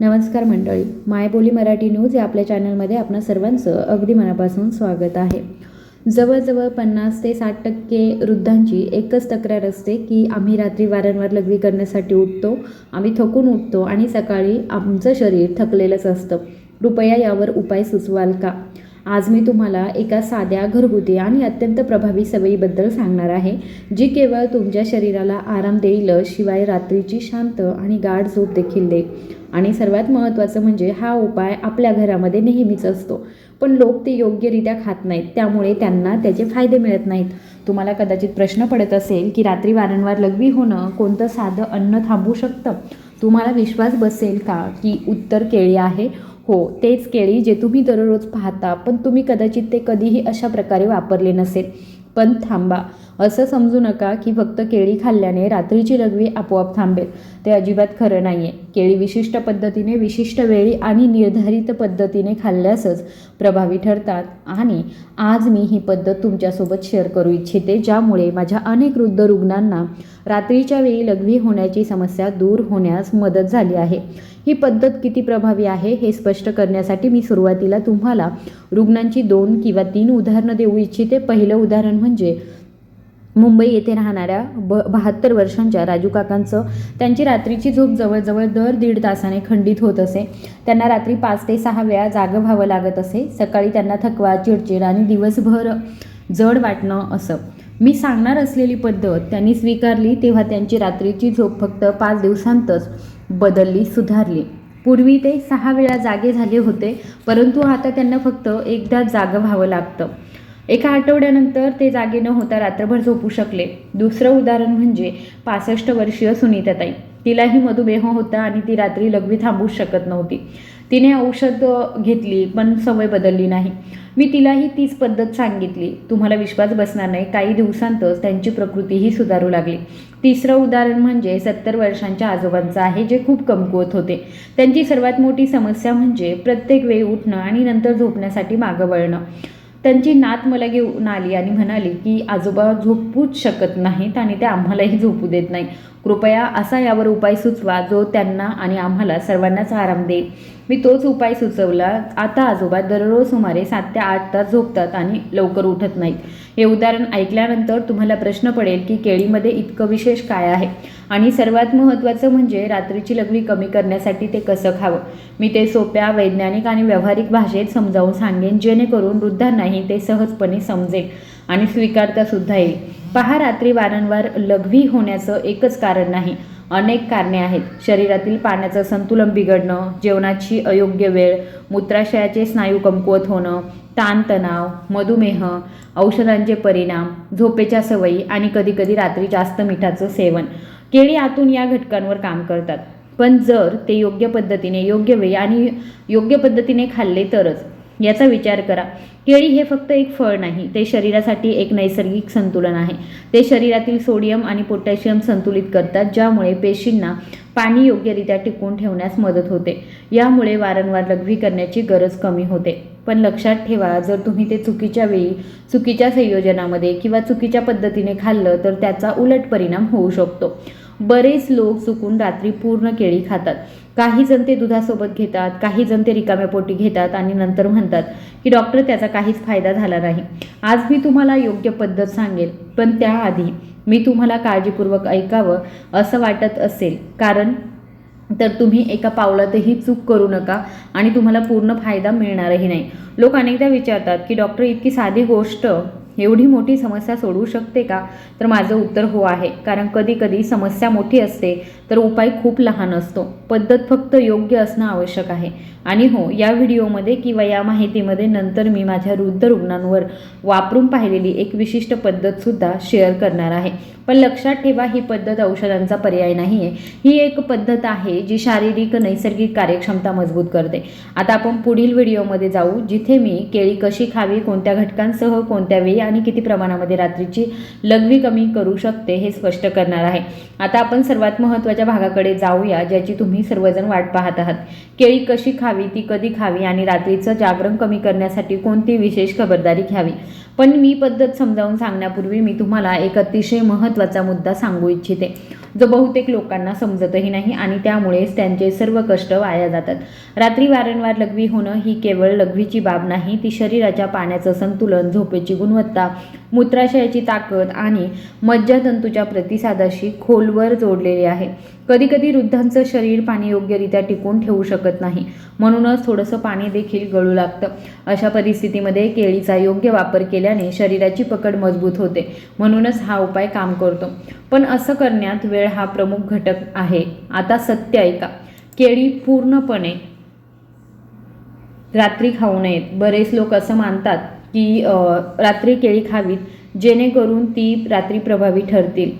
नमस्कार मंडळी. मायबोली मराठी न्यूज या आपल्या चॅनलमध्ये आपणा सर्वांचं अगदी मनापासून स्वागत आहे. जवळजवळ पन्नास ते साठ टक्के वृद्धांची एकच तक्रार असते की आम्ही रात्री वारंवार लघवी करण्यासाठी उठतो आम्ही थकून उठतो आणि सकाळी आमचं शरीर थकलेलंच असतं. कृपया यावर उपाय सुचवाल का? आज मी तुम्हाला एका साध्या घरगुती आणि अत्यंत प्रभावी सवयीबद्दल सांगणार आहे जी केवळ तुमच्या शरीराला आराम देईल शिवाय रात्रीची शांत आणि गाढ झोप देखील दे आणि सर्वात महत्त्वाचं म्हणजे हा उपाय आपल्या घरामध्ये नेहमीच असतो. पण लोक ते योग्यरित्या खात नाहीत त्यामुळे त्यांना त्याचे फायदे मिळत नाहीत. तुम्हाला कदाचित प्रश्न पडत असेल की रात्री वारंवार लघवी होणं कोणतं साधं अन्न थांबू शकतं? तुम्हाला विश्वास बसेल का की उत्तर केळी आहे? हो तेच केळी जे तुम्ही दररोज पाहता पण तुम्ही कदाचित ते कधीही अशा प्रकारे वापरले नसेल. पण थांबा. असं समजू नका की फक्त केळी खाल्ल्याने रात्रीची लघवी आपोआप थांबेल. ते अजिबात खरं नाही आहे केळी विशिष्ट पद्धतीने विशिष्ट वेळी आणि निर्धारित पद्धतीने खाल्ल्यासच प्रभावी ठरतात. आणि आज मी ही पद्धत तुमच्यासोबत शेअर करू इच्छिते ज्यामुळे माझ्या अनेक वृद्ध रुग्णांना रात्रीच्या वेळी लघवी होण्याची समस्या दूर होण्यास मदत झाली आहे. ही पद्धत किती प्रभावी आहे हे स्पष्ट करण्यासाठी मी सुरुवातीला तुम्हाला रुग्णांची दोन किंवा तीन उदाहरणं देऊ इच्छिते. पहिलं उदाहरण म्हणजे मुंबई येथे राहणाऱ्या ब बहात्तर वर्षांच्या राजू काकांचं. त्यांची रात्रीची झोप जवळजवळ दर दीड तासाने खंडित होत असे. त्यांना रात्री पाच ते सहा वेळा जागं व्हावं लागत असे. सकाळी त्यांना थकवा चिडचिड आणि दिवसभर जड वाटणं असं. मी सांगणार असलेली पद्धत त्यांनी स्वीकारली तेव्हा त्यांची रात्रीची झोप फक्त पाच दिवसांतच बदलली सुधारली. पूर्वी ते सहा वेळा जागे झाले होते परंतु आता त्यांना फक्त एकदा जागं व्हावं लागतं. एका आठवड्यानंतर ते जागे न होता रात्रभर झोपू शकले. दुसरं उदाहरण म्हणजे पासष्ट वर्षीय सुनीताताई. तिलाही मधुमेह होता आणि ती रात्री लघवी थांबूच शकत नव्हती. तिने औषध घेतली पण सवय बदलली नाही. मी तिलाही तीच पद्धत सांगितली. तुम्हाला विश्वास बसणार नाही. काही दिवसांतच त्यांची प्रकृतीही सुधारू लागली. तिसरं उदाहरण म्हणजे सत्तर वर्षांच्या आजोबांचं आहे जे खूप कमकुवत होते. त्यांची सर्वात मोठी समस्या म्हणजे प्रत्येक वेळी उठणं आणि नंतर झोपण्यासाठी मागं वळणं. त्यांची नात मला घेऊन आली आणि म्हणाली की आजोबा झोपूच शकत नाहीत आणि ते आम्हालाही झोपू देत नाही कृपया असा यावर उपाय सुचवा जो त्यांना आणि आम्हाला सर्वांनाच आराम देईल. मी तोच उपाय सुचवला. आता आजोबा दररोज सुमारे सात ते आठ तास झोपतात आणि लवकर उठत नाहीत. हे उदाहरण ऐकल्यानंतर तुम्हाला प्रश्न पडेल की केळीमध्ये इतकं विशेष काय आहे? आणि सर्वात महत्त्वाचं म्हणजे रात्रीची लघवी कमी करण्यासाठी ते कसं खावं? मी ते सोप्या वैज्ञानिक आणि व्यावहारिक भाषेत समजावून सांगेन जेणेकरून वृद्धांनाही ते सहजपणे समजेल आणि स्वीकारता सुद्धा येईल. पहा रात्री वारंवार लघवी होण्याचं एकच कारण नाही. अनेक कारणे आहेत. शरीरातील पाण्याचं संतुलन बिघडणं जेवणाची अयोग्य वेळ मूत्राशयाचे स्नायू कमकुवत होणं ताणतणाव मधुमेह औषधांचे परिणाम झोपेच्या सवयी आणि कधीकधी रात्री जास्त मिठाचं सेवन. केळी आतून या घटकांवर काम करतात. पण जर ते योग्य पद्धतीने योग्य वेळी आणि योग्य पद्धतीने खाल्ले तरच याचा विचार करा. केळी हे फक्त एक फळ नाही ते शरीरासाठी एक नैसर्गिक संतुलन आहे. ते शरीरातील सोडियम आणि पोटॅशियम संतुलित करतात ज्यामुळे पेशींना पाणी योग्यरित्या टिकवून ठेवण्यास मदत होते. यामुळे वारंवार लघवी करण्याची गरज कमी होते. पण लक्षात ठेवा जर तुम्ही ते चुकीच्या वेळी चुकीच्या संयोजनामध्ये किंवा चुकीच्या पद्धतीने खाल्लं तर त्याचा उलट परिणाम होऊ शकतो. बरेच लोक चुकून रात्री पूर्ण केळी खातात. काही जण ते दुधासोबत घेतात काही जण ते रिकाम्या पोटी घेतात आणि नंतर म्हणतात की डॉक्टर त्याचा काहीच फायदा झाला नाही. आज मी तुम्हाला योग्य पद्धत सांगेल पण त्याआधी मी तुम्हाला काळजीपूर्वक ऐकावं असं वाटत असेल. कारण तर तुम्ही एका पावलातही चूक करू नका आणि तुम्हाला पूर्ण फायदा मिळणारही नाही. लोक अनेकदा विचारतात की डॉक्टर इतकी साधी गोष्ट एवढी मोठी समस्या सोडवू शकते का? तर माझं उत्तर हो आहे. कारण कधीकधी समस्या मोठी असते तर उपाय खूप लहान असतो. पद्धत फक्त योग्य असणं आवश्यक आहे. आणि हो या व्हिडिओमध्ये किंवा या माहितीमध्ये नंतर मी माझ्या वृद्ध रुग्णांवर वापरून पाहिलेली एक विशिष्ट पद्धतसुद्धा शेअर करणार आहे. पण लक्षात ठेवा ही पद्धत औषधांचा पर्याय नाही आहे ही एक पद्धत आहे जी शारीरिक नैसर्गिक कार्यक्षमता मजबूत करते. आता आपण पुढील व्हिडिओमध्ये जाऊ जिथे मी केळी कशी खावी कोणत्या घटकांसह कोणत्या वेळी आणि किती प्रमाणामध्ये रात्रीची लघवी कमी करू शकते हे स्पष्ट करणार आहे. आता आपण सर्वात महत्त्वाच्या भागाकडे जाऊया ज्याची तुम्ही सर्वजण वाट पाहत आहात. केळी कशी खावी ती कधी खावी आणि रात्रीचं जागरण कमी करण्यासाठी कोणती विशेष खबरदारी घ्यावी? पण मी पद्धत समजावून सांगण्यापूर्वी मी तुम्हाला एक अतिशय महत्त्वाचा मुद्दा सांगू इच्छिते. जो बहुतेक लोकांना समजतही नाही आणि त्यामुळेच त्यांचे सर्व कष्ट वाया जातात. रात्री वारंवार लघवी होणं ही केवळ लघवीची बाब नाही ती शरीराच्या पाण्याचं संतुलन झोपेची गुणवत्ता मूत्राशयाची ताकद आणि मज्जातंतूच्या प्रतिसादाशी खोलवर जोडलेली आहे. कधीकधी वृद्धांचं शरीर पाणी योग्यरित्या टिकून ठेवू शकत नाही. म्हणूनच थोडंसं पाणी देखील गळू लागतं. अशा परिस्थितीमध्ये केळीचा योग्य वापर केल्याने शरीराची पकड मजबूत होते. म्हणूनच हा उपाय काम करतो. पण असं करण्यात वेळ हा प्रमुख घटक आहे. आता सत्य ऐका. केळी पूर्णपणे रात्री खाऊ नयेत. बरेच लोक असं मानतात की रात्री केळी खावीत जेणेकरून ती रात्री प्रभावी ठरतील.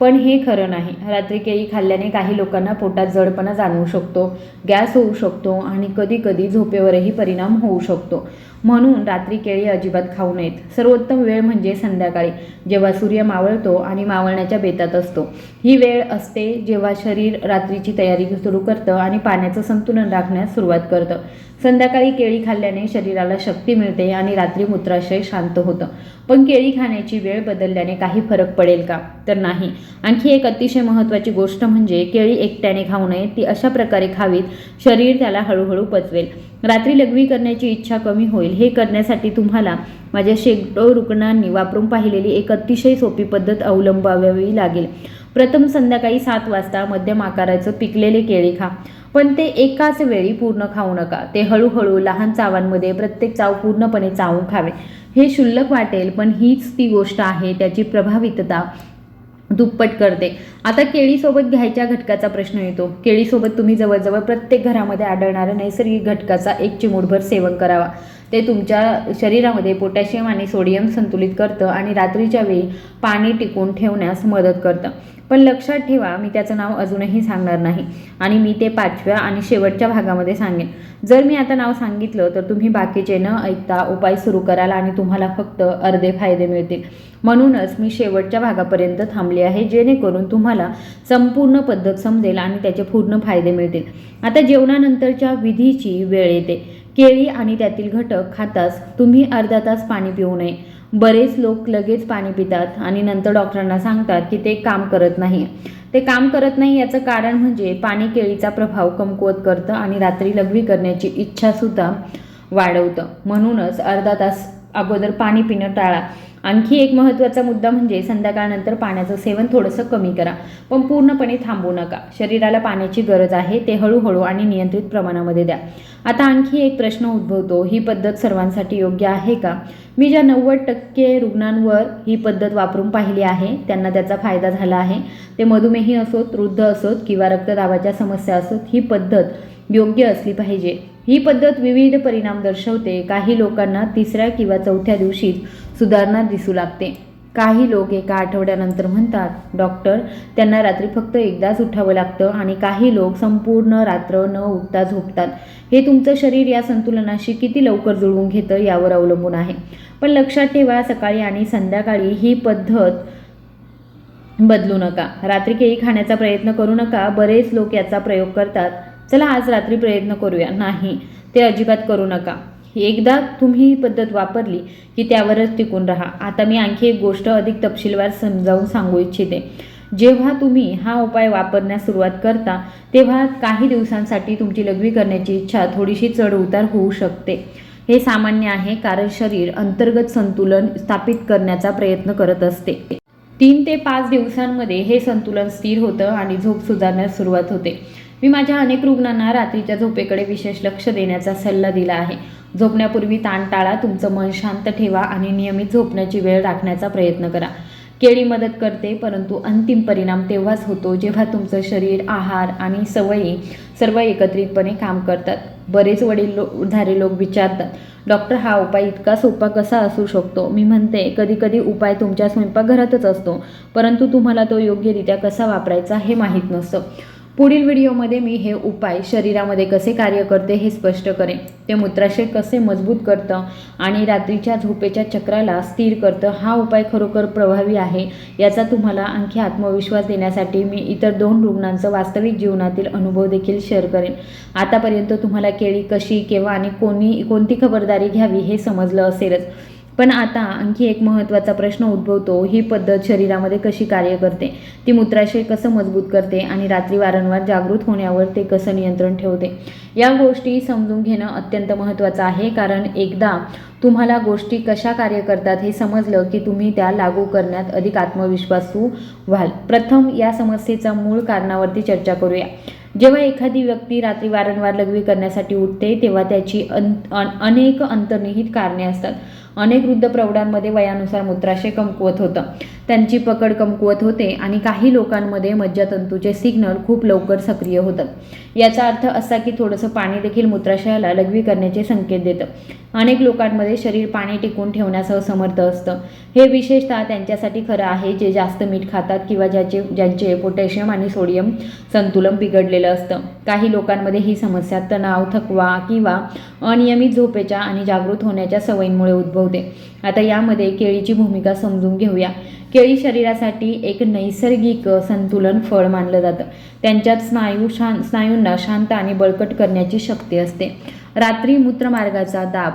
पण हे खरं नाही. रात्री केळी खाल्ल्याने काही लोकांना पोटात जडपणा जाणवू शकतो गॅस होऊ शकतो आणि कधीकधी झोपेवरही परिणाम होऊ शकतो. म्हणून रात्री केळी अजिबात खाऊ नयेत. सर्वोत्तम वेळ म्हणजे संध्याकाळी जेव्हा सूर्य मावळतो आणि मावळण्याच्या बेतात असतो. ही वेळ असते जेव्हा शरीर रात्रीची तयारी सुरू करतं आणि पाण्याचं संतुलन राखण्यास सुरुवात करतं. संध्याकाळी केळी खाल्ल्याने शरीराला शक्ती मिळते आणि रात्री मूत्राशय शांत होतं. पण केळी खाण्याची वेळ बदलल्याने काही फरक पडेल का? तर नाही. आणखी एक अतिशय महत्त्वाची गोष्ट म्हणजे केळी एकट्याने खाऊ नये ती अशा प्रकारे खावीत शरीर त्याला हळूहळू पचवेल. रात्री लघवी करण्याची इच्छा कमी होईल. हे करण्यासाठी तुम्हाला माझ्या शेकडो रुग्णांनी वापरून पाहिलेली एक अतिशय सोपी पद्धत अवलंबावी लागेल. प्रथम संध्याकाळी सात वाजता मध्यम आकाराचं पिकलेले केळी खा. पण ते एकाच वेळी पूर्ण खाऊ नका. ते हळूहळू लहान चावांमध्ये प्रत्येक चाव पूर्णपणे चावून खावे. हे क्षुल्लक वाटेल पण हीच ती गोष्ट आहे त्याची प्रभावितता दुप्पट करते. आता केळीसोबत घ्यायच्या घटकाचा प्रश्न येतो. केळीसोबत तुम्ही जवळजवळ प्रत्येक घरामध्ये आढळणाऱ्या नैसर्गिक घटकाचा एक चिमूटभर सेवन करावा. ते तुमच्या शरीरामध्ये पोटॅशियम आणि सोडियम संतुलित करतं आणि रात्रीच्या वेळी पाणी टिकून ठेवण्यास मदत करतं. पण लक्षात ठेवा मी त्याचं नाव अजूनही सांगणार नाही आणि मी ते पाचव्या आणि शेवटच्या भागामध्ये सांगेन. जर मी आता नाव सांगितलं तर तुम्ही बाकीचे न ऐकता उपाय सुरू कराल आणि तुम्हाला फक्त अर्धे फायदे मिळतील. म्हणूनच मी शेवटच्या भागापर्यंत थांबले आहे जेणेकरून तुम्हाला संपूर्ण पद्धत समजेल आणि त्याचे पूर्ण फायदे मिळतील. आता जेवणानंतरच्या विधीची वेळ येते. केळी आणि त्यातील घटक खाताच तुम्ही अर्धा तास पाणी पिऊ नये. बरेच लोक लगेच पाणी पितात आणि नंतर डॉक्टरांना सांगतात की ते काम करत नाही. ते काम करत नाही याचं कारण म्हणजे पाणी केळीचा प्रभाव कमकुवत करतं आणि रात्री लघवी करण्याची इच्छासुद्धा वाढवतं. म्हणूनच अर्धा तास अगोदर पाणी पिणं टाळा. आणखी एक महत्त्वाचा मुद्दा म्हणजे संध्याकाळनंतर पाण्याचं सेवन थोडंसं कमी करा. पण पूर्णपणे थांबू नका. शरीराला पाण्याची गरज आहे ते हळूहळू आणि नियंत्रित प्रमाणामध्ये द्या. आता आणखी एक प्रश्न उद्भवतो ही पद्धत सर्वांसाठी योग्य आहे का? मी ज्या नव्वद टक्के रुग्णांवर ही पद्धत वापरून पाहिली आहे त्यांना त्याचा फायदा झाला आहे. ते मधुमेही असोत वृद्ध असोत किंवा रक्तदाबाच्या समस्या असोत ही पद्धत योग्य असली पाहिजे. ही पद्धत विविध परिणाम दर्शवते. काही लोकांना तिसऱ्या किंवा चौथ्या दिवशीच सुधारणा दिसू लागते. काही लोक एका आठवड्यानंतर म्हणतात डॉक्टर त्यांना रात्री फक्त एकदाच उठावं लागतं आणि काही लोक संपूर्ण रात्र न उठता झोपतात. हे तुमचं शरीर या संतुलनाशी किती लवकर जुळवून घेतं यावर अवलंबून आहे. पण लक्षात ठेवा सकाळी आणि संध्याकाळी ही पद्धत बदलू नका. रात्री केळी खाण्याचा प्रयत्न करू नका. बरेच लोक याचा प्रयोग करतात. चला आज रात्री प्रयत्न करूया. नाही ते अजिबात करू नका. एकदा तुम्ही ही पद्धत वापरली की त्यावरच टिकून राहा. आता मी आणखी एक गोष्ट अधिक तपशीलवार समजावून सांगू इच्छिते. जेव्हा तुम्ही हा उपाय वापरण्यास सुरुवात करता तेव्हा काही दिवसांसाठी तुमची लघवी करण्याची इच्छा थोडीशी चढ उतार होऊ शकते. हे सामान्य आहे कारण शरीर अंतर्गत संतुलन स्थापित करण्याचा प्रयत्न करत असते. तीन ते पाच दिवसांमध्ये हे संतुलन स्थिर होतं आणि झोप सुधारण्यास सुरुवात होते. मी माझ्या अनेक रुग्णांना रात्रीच्या झोपेकडे विशेष लक्ष देण्याचा सल्ला दिला आहे. झोपण्यापूर्वी ताण टाळा तुमचं मन शांत ठेवा आणि नियमित झोपण्याची वेळ राखण्याचा प्रयत्न करा. केळी मदत करते परंतु अंतिम परिणाम तेव्हाच होतो जेव्हा तुमचं शरीर आहार आणि सवयी सर्व एकत्रितपणे काम करतात. बरेच वडील लो धारे लोक विचारतात डॉक्टर हा उपाय इतका सोपा कसा असू शकतो? मी म्हणते कधीकधी उपाय तुमच्या स्वयंपाकघरातच असतो परंतु तुम्हाला तो योग्यरित्या कसा वापरायचा हे माहीत नसतं. पुढील व्हिडिओमध्ये मी हे उपाय शरीरामध्ये कसे कार्य करते हे स्पष्ट करेन. ते मूत्राशय कसे मजबूत करतं आणि रात्रीच्या झोपेच्या चक्राला स्थिर करतं हा उपाय खरोखर प्रभावी आहे याचा तुम्हाला आणखी आत्मविश्वास देण्यासाठी मी इतर दोन रुग्णांचं वास्तविक जीवनातील अनुभव देखील शेअर करेन. आतापर्यंत तुम्हाला केळी कशी केव्हा आणि कोणी कोणती खबरदारी घ्यावी हे समजलं असेलच. पण आता आणखी एक महत्त्वाचा प्रश्न उद्भवतो. ही पद्धत शरीरामध्ये कशी कार्य करते? ती मूत्राशय कसं मजबूत करते आणि रात्री वारंवार जागृत होण्यावर ते कसं नियंत्रण ठेवते? या गोष्टी समजून घेणं अत्यंत महत्त्वाचं आहे. कारण एकदा तुम्हाला गोष्टी कशा कार्य करतात हे समजलं की तुम्ही त्या लागू करण्यात अधिक आत्मविश्वासू व्हाल. प्रथम या समस्येचा मूळ कारणावरती चर्चा करूया. जेव्हा एखादी व्यक्ती रात्री वारंवार लघवी करण्यासाठी उठते तेव्हा त्याची अन अनेक अंतर्निहित कारणे असतात. अनेक वृद्ध प्रौढांमध्ये वयानुसार मूत्राशय कमकुवत होतं. त्यांची पकड कमकुवत होते आणि काही लोकांमध्ये मज्जातंतूचे सिग्नल खूप लवकर सक्रिय होतात याचा अर्थ असा की थोडंसं पाणी देखील मूत्राशयाला लघवी करण्याचे संकेत देतं. अनेक लोकांमध्ये शरीर पाणी टिकून ठेवण्यास असमर्थ असतं. हे विशेषतः त्यांच्यासाठी खरं आहे जे जास्त मीठ खातात किंवा ज्याचे ज्यांचे पोटॅशियम आणि सोडियम संतुलन बिघडलेलं असतं. काही लोकांमध्ये ही समस्या तणाव थकवा किंवा अनियमित झोपेच्या आणि जागृत होण्याच्या सवयींमुळे उद्भवते. आता यामध्ये केळीची भूमिका समजून घेऊया. केळी शरीरासाठी एक नैसर्गिक संतुलन फळ मानलं जातं. त्यांच्यात स्नायू शां स्नायूंना शांत आणि बळकट करण्याची शक्ती असते. रात्री मूत्रमार्गाचा दाब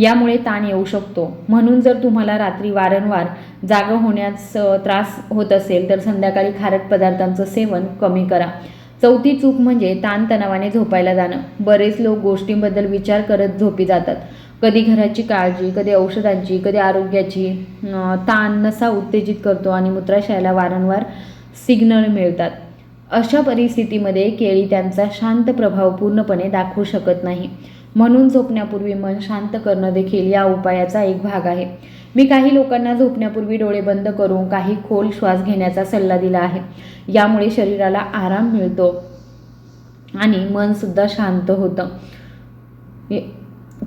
यामुळे ताण येऊ शकतो. म्हणून जर तुम्हाला रात्री वारंवार जाग होण्यास त्रास होत असेल तर संध्याकाळी खारट पदार्थांचं सेवन कमी करा. चौथी चूक म्हणजे ताणतणावाने झोपायला जाणं. बरेच लोक गोष्टींबद्दल विचार करत झोपी जातात. कधी घराची काळजी कधी औषधांची कधी आरोग्याची ताण नसा उत्तेजित करतो आणि मूत्राशयाला वारंवार सिग्नल मिळतात. अशा परिस्थितीमध्ये केळी त्यांचा शांत प्रभाव पूर्णपणे दाखवू शकत नाही. म्हणून झोपण्यापूर्वी मन शांत करणं देखील या उपायाचा एक भाग आहे. मी काही लोकांना झोपण्यापूर्वी डोळे बंद करून काही खोल श्वास घेण्याचा सल्ला दिला आहे. यामुळे शरीराला आराम मिळतो आणि मनसुद्धा शांत होतं. हे-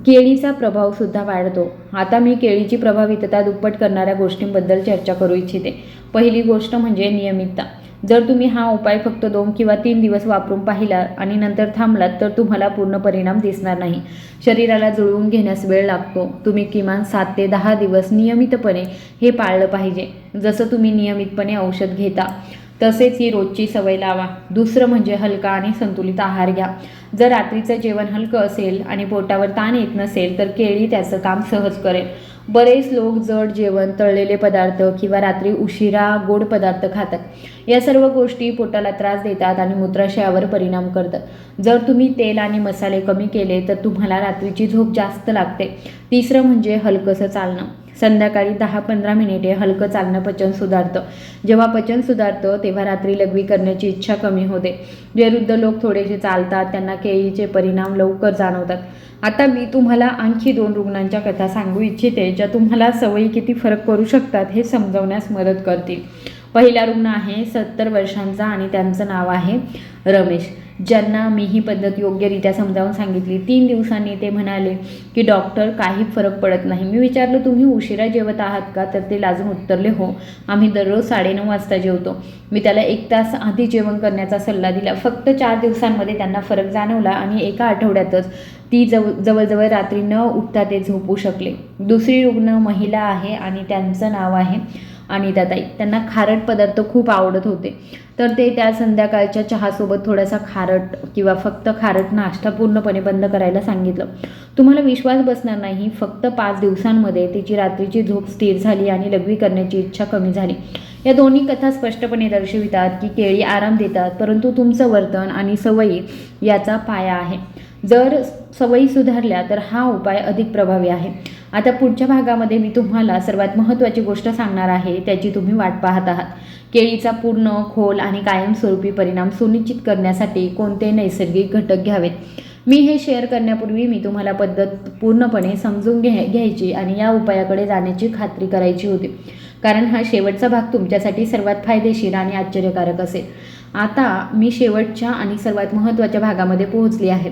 केळीचा प्रभावसुद्धा वाढतो. आता मी केळीची प्रभावितता दुप्पट करणाऱ्या गोष्टींबद्दल चर्चा करू इच्छिते. पहिली गोष्ट म्हणजे नियमितता. जर तुम्ही हा उपाय फक्त दोन किंवा तीन दिवस वापरून पाहिला आणि नंतर थांबलात तर तुम्हाला पूर्ण परिणाम दिसणार नाही. शरीराला जुळवून घेण्यास वेळ लागतो. तुम्ही किमान सात ते दहा दिवस नियमितपणे हे पाळलं पाहिजे. जसं तुम्ही नियमितपणे औषध घेता तसेच ही रोजची सवय लावा. दुसरं म्हणजे हलका आणि संतुलित आहार घ्या. जर रात्रीचं जेवण हलकं असेल आणि पोटावर ताण येत नसेल तर केळी त्याचं काम सहज करेल. बरेच लोक जड जेवण तळलेले पदार्थ किंवा रात्री उशिरा गोड पदार्थ खातात. या सर्व गोष्टी पोटाला त्रास देतात आणि मूत्राशयावर परिणाम करतात. जर तुम्ही तेल आणि मसाले कमी केले तर तुम्हाला रात्रीची झोप जास्त लागते. तिसरं म्हणजे हलकंसं चालणं. संध्याकाळी दहा पंधरा मिनिटे हलकं चालणं पचन सुधारतं. जेव्हा पचन सुधारतं तेव्हा रात्री लघवी करण्याची इच्छा कमी होते. जे वृद्ध लोक थोडेसे चालतात त्यांना केळीचे परिणाम लवकर जाणवतात. आता मी तुम्हाला आणखी दोन रुग्णांच्या कथा सांगू इच्छिते ज्या तुम्हाला सवयी किती फरक करू शकतात हे समजवण्यास मदत करतील. पहिला रुग्ण आहे सत्तर वर्षांचा आणि त्यांचं नाव आहे रमेश. ज्यांना मी ही पद्धत योग्यरित्या समजावून सांगितली. तीन दिवसांनी ते म्हणाले की डॉक्टर काही फरक पडत नाही. मी विचारलं तुम्ही उशिरा जेवत आहात का? तर ते लाजून उत्तरले हो. आम्ही दररोज साडेनऊ वाजता जेवतो. मी त्याला एक तास आधी जेवण करण्याचा सल्ला दिला. फक्त चार दिवसांमध्ये त्यांना फरक जाणवला आणि एका आठवड्यातच ती जव जवळजवळ रात्री न उठता ते झोपू शकले. दुसरी रुग्ण महिला आहे आणि त्यांचं नाव आहे अनिताताई त्यांना खारट पदार्थ खूप आवडत होते. तर ते त्या संध्याकाळच्या चहासोबत थोडासा खारट किंवा फक्त खारट नाश्ता पूर्णपणे बंद करायला सांगितलं. तुम्हाला विश्वास बसणार नाही फक्त पाच दिवसांमध्ये तिची रात्रीची झोप स्थिर झाली आणि लघवी करण्याची इच्छा कमी झाली. या दोन्ही कथा स्पष्टपणे दर्शवितात की केळी आराम देतात परंतु तुमचं वर्तन आणि सवयी याचा पाया आहे. जर सवयी सुधारल्या तर हा उपाय अधिक प्रभावी आहे. आता पुढच्या भागामध्ये मी तुम्हाला सर्वात महत्त्वाची गोष्ट सांगणार आहे त्याची तुम्ही वाट पाहत आहात. केळीचा पूर्ण खोल आणि कायमस्वरूपी परिणाम सुनिश्चित करण्यासाठी कोणते नैसर्गिक घटक घ्यावेत? मी हे शेअर करण्यापूर्वी मी तुम्हाला पद्धत पूर्णपणे समजून घ्या घ्यायची आणि या उपायाकडे जाण्याची खात्री करायची होती. कारण हा शेवटचा भाग तुमच्यासाठी सर्वात फायदेशीर आणि आश्चर्यकारक असेल. आता मी शेवटच्या आणि सर्वात महत्त्वाच्या भागामध्ये पोहोचली आहे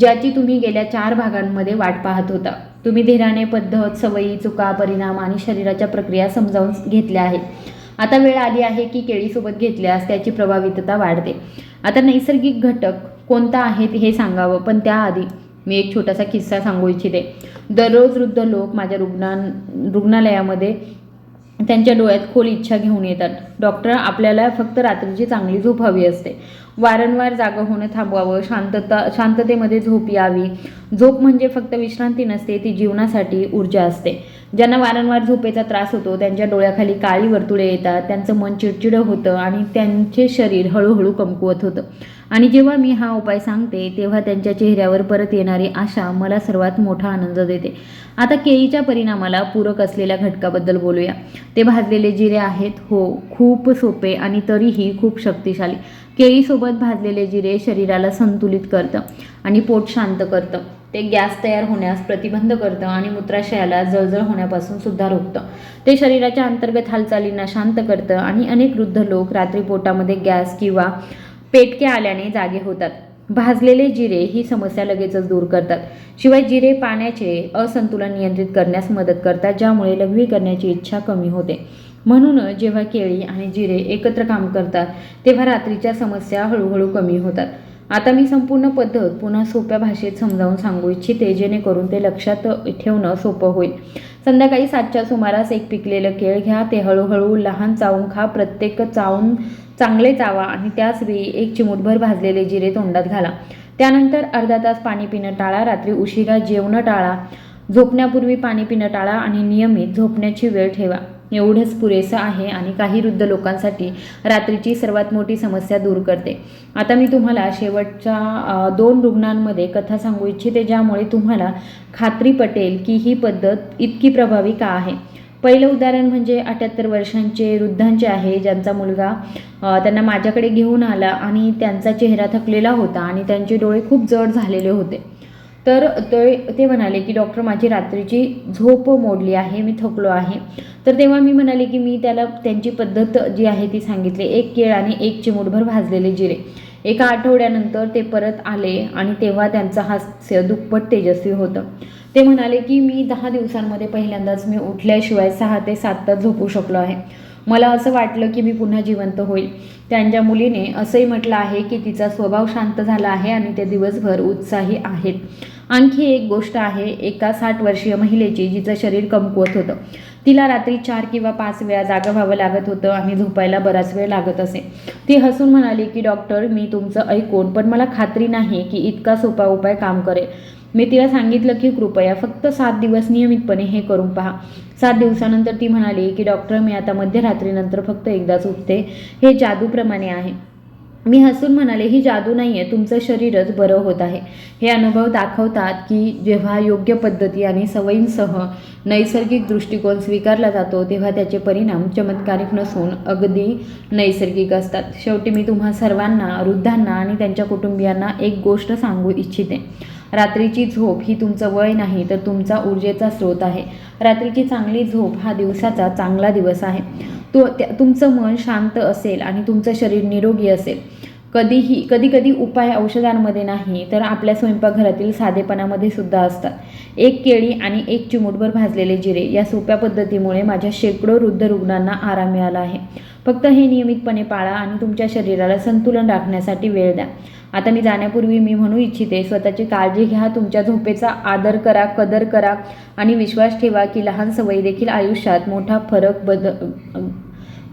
ज्याची तुम्ही गेल्या चार भागांमध्ये वाट पाहत होता. तुम्ही धीराने पद्धत सवयी चुका परिणाम आणि शरीराच्या प्रक्रिया समजावून घेतल्या आहेत. आता वेळ आली आहे की केळीसोबत घेतल्यास त्याची प्रभावितता वाढते. आता नैसर्गिक घटक कोणता आहेत हे सांगावं पण त्याआधी मी एक छोटासा किस्सा सांगू इच्छिते. दररोज वृद्ध लोक माझ्या रुग्णां रुग्णालयामध्ये त्यांच्या डोळ्यात खोल इच्छा घेऊन येतात. डॉक्टर आपल्याला फक्त रात्रीची चांगली झोप हवी असते. वारंवार जागं होणं थांबवावं शांतता शांततेमध्ये झोप यावी. झोप म्हणजे फक्त विश्रांती नसते ती जीवनासाठी ऊर्जा असते. ज्यांना वारंवार झोपेचा त्रास होतो त्यांच्या डोळ्याखाली काळी वर्तुळे येतात त्यांचं मन चिडचिडं होतं आणि त्यांचे शरीर हळूहळू कमकुवत होतं. आणि जेव्हा मी हा उपाय सांगते तेव्हा त्यांच्या चेहऱ्यावर परत येणारी आशा मला सर्वात मोठा आनंद देते. आता केळीच्या परिणामाला पूरक असलेल्या घटकाबद्दल बोलूया. ते भाजलेले जिरे आहेत हो खूप सोपे आणि तरीही खूप शक्तिशाली. केळीसोबत भाजलेले जिरे शरीराला संतुलित करतं आणि पोट शांत करतं. ते गॅस तयार होण्यास प्रतिबंध करतं आणि मूत्राशयाला जळजळ होण्यापासून सुद्धा रोखतं. ते शरीराच्या अंतर्गत हालचालींना शांत करतं आणि अनेक वृद्ध लोक रात्री पोटामध्ये गॅस किंवा पेटके आल्याने जागे होतात. भाजलेले जिरे ही समस्या लगेचच दूर करतात. शिवाय जिरे पाण्याचे असंतुलन नियंत्रित करण्यास मदत करतात ज्यामुळे लघवी करण्याची इच्छा कमी होते. म्हणून जेव्हा केळी आणि जिरे एकत्र काम करतात तेव्हा रात्रीच्या समस्या हळूहळू कमी होतात. आता मी संपूर्ण पद्धत पुन्हा सोप्या भाषेत समजावून सांगू इच्छिते जेणेकरून ते लक्षात ठेवणं सोपं होईल. संध्याकाळी सातच्या सुमारास एक पिकलेलं केळ घ्या ते हळूहळू लहान चावून खा प्रत्येक चावून चांगले चावा आणि त्याच वेळी एक चिमूटभर भाजलेले जिरे तोंडात घाला. त्यानंतर अर्धा तास पाणी पिणं टाळा रात्री उशिरा जेवणं टाळा झोपण्यापूर्वी पाणी पिणं टाळा आणि नियमित झोपण्याची वेळ ठेवा. एवढंच पुरेसं आहे आणि काही वृद्ध लोकांसाठी रात्रीची सर्वात मोठी समस्या दूर करते. आता मी तुम्हाला शेवटच्या दोन रुग्णांमध्ये कथा सांगू इच्छिते ज्यामुळे तुम्हाला खात्री पटेल की ही पद्धत इतकी प्रभावी का आहे. पहिलं उदाहरण म्हणजे अठ्याहत्तर वर्षांचे वृद्धांचे आहे ज्यांचा मुलगा त्यांना माझ्याकडे घेऊन आला आणि त्यांचा चेहरा थकलेला होता आणि त्यांचे डोळे खूप जड झालेले होते. तर ते ते म्हणाले की डॉक्टर माझी रात्रीची झोप मोडली आहे मी थकलो आहे. तर तेव्हा मी म्हणाले की मी त्याला त्यांची पद्धत जी आहे ती सांगितली. एक केळ आणि एक चिमूटभर भाजलेले जिरे. एका आठवड्यानंतर ते परत आले आणि तेव्हा त्यांचं हास्य दुप्पट तेजस्वी होतं. ते म्हणाले की मी दहा दिवसांमध्ये पहिल्यांदाच मी उठल्याशिवाय सहा ते सात तास झोपू शकलो आहे. मला असं वाटलं की मी पुन्हा जिवंत होईल. त्यांच्या मुलीने असंही म्हटलं आहे की तिचा स्वभाव शांत झाला आहे आणि ते दिवसभर उत्साही आहेत. आणखी एक गोष्ट आहे एका साठ वर्षीय महिलेची जिचं शरीर कमकुवत होतं. तिला रात्री चार किंवा पाच वेळा जागं व्हावं लागत होतं आणि झोपायला बराच वेळ लागत असे. ती हसून म्हणाली की डॉक्टर मी तुमचं ऐकून पण मला खात्री नाही की इतका सोपा उपाय काम करेल. मी तिला सांगितलं की कृपया फक्त सात दिवस नियमितपणे हे करून पहा. सात दिवसानंतर ती म्हणाली की डॉक्टर मी आता मध्यरात्रीनंतर फक्त एकदाच उठते. हे जादूप्रमाणे आहे. मी हसून म्हणाले ही जादू नाही आहे तुमचं शरीरच बरं होत आहे. हे अनुभव दाखवतात की जेव्हा योग्य पद्धती आणि सवयींसह नैसर्गिक दृष्टिकोन स्वीकारला जातो तेव्हा त्याचे परिणाम चमत्कारिक नसून अगदी नैसर्गिक असतात. शेवटी मी तुम्हा सर्वांना वृद्धांना आणि त्यांच्या कुटुंबियांना एक गोष्ट सांगू इच्छिते. रात्रीची झोप ही तुमचं वय नाही तर तुमचा ऊर्जेचा स्रोत आहे. रात्रीची चांगली झोप हा दिवसाचा चांगला दिवस आहे. तो त्या तुमचं मन शांत असेल आणि तुमचं शरीर निरोगी असेल. कधीही कधी कधी उपाय औषधांमध्ये नाही तर आपल्या स्वयंपाकघरातील साधेपणामध्ये सुद्धा असतात. एक केळी आणि एक चिमूटभर भाजलेले जिरे या सोप्या पद्धतीमुळे माझ्या शेकडो वृद्ध रुग्णांना आराम मिळाला आहे. फक्त हे नियमितपणे पाळा आणि तुमच्या शरीराला संतुलन राखण्यासाठी वेळ द्या. आता मी जाण्यापूर्वी मी म्हणू इच्छिते स्वतःची काळजी घ्या तुमच्या झोपेचा आदर करा कदर करा आणि विश्वास ठेवा की लहान सवयी देखील आयुष्यात मोठा फरक बद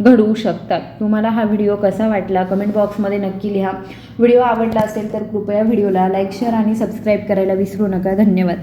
घडवू शकतात. तुम्हाला हा व्हिडिओ कसा वाटला? कमेंट बॉक्समध्ये नक्की लिहा. व्हिडिओ आवडला असेल तर कृपया व्हिडिओला लाईक शेअर आणि सबस्क्राईब करायला विसरू नका. धन्यवाद.